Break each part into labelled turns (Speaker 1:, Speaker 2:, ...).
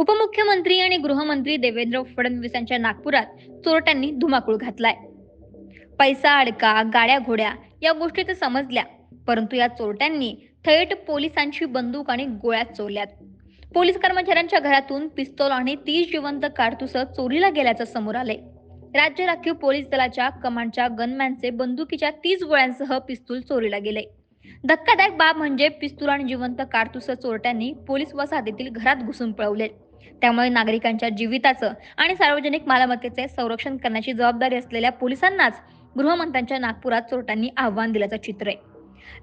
Speaker 1: उपमुख्यमंत्री आणि गृहमंत्री देवेंद्र फडणवीस यांच्या नागपुरात चोरट्यांनी धुमाकूळ घातलाय. पैसा अडका गाड्या घोड्या या गोष्टी तर समजल्या परंतु या चोरट्यांनी थेट पोलिसांची बंदूक आणि गोळ्या चोरल्यात. पोलीस कर्मचाऱ्यांच्या घरातून पिस्तोल आणि तीस जिवंत कारतूस चोरीला गेल्याचं समोर आले राज्य राखीव पोलीस दलाच्या कमांडच्या गनमॅनचे बंदुकीच्या तीस गोळ्यांसह पिस्तूल चोरीला गेले धक्कादायक बाब म्हणजे पिस्तूल आणि जिवंत कारतुस चोरट्यांनी पोलीस वसाहतीतील घरात घुसून पळवले त्यामुळे नागरिकांच्या जीविताचं आणि सार्वजनिक मालमत्तेचे संरक्षण करण्याची जबाबदारी असलेल्या पोलिसांनाच गृहमंत्र्यांच्या नागपुरात चोरट्यांनी आव्हान दिल्याचं चित्र आहे.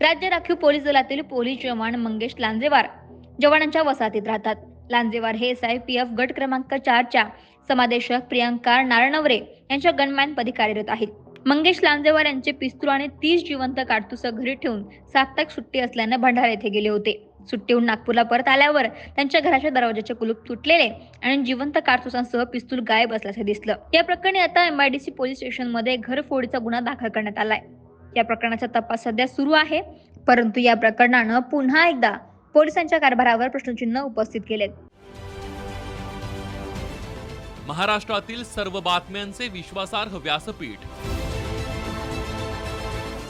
Speaker 1: राज्य राखीव पोलीस दलातील पोलीस जवान मंगेश लांजेवार जवानांच्या वसाहतीत राहतात. लांजेवार हे एस आय पी एफ गट क्रमांक चारच्या समादेशक प्रियंका नारणवरे यांच्या गनमॅन पदी कार्यरत आहेत. मंगेश लांजेवार यांचे पिस्तूल आणि तीस जिवंत काडतुस घरी ठेवून साप्ताहिक सुट्टी असल्यानं भंडारा येथे गेले होते. सुट्टीहून नागपूरला परत आल्यावर त्यांच्या घराच्या दरवाजाचे कुलूप तुटलेले आणि जिवंत कारतुसांसह पिस्तूल गायब असल्याचे दिसलं. या प्रकरणी आता एमआयडीसी पोलीस स्टेशनमध्ये घरफोडीचा गुन्हा दाखल करण्यात आलाय. या प्रकरणाचा तपास सध्या सुरू आहे परंतु या प्रकरणानं पुन्हा एकदा पोलिसांच्या कारभारावर प्रश्नचिन्ह उपस्थित केलेत.
Speaker 2: महाराष्ट्रातील सर्व बातम्यांचे विश्वासार्ह व्यासपीठ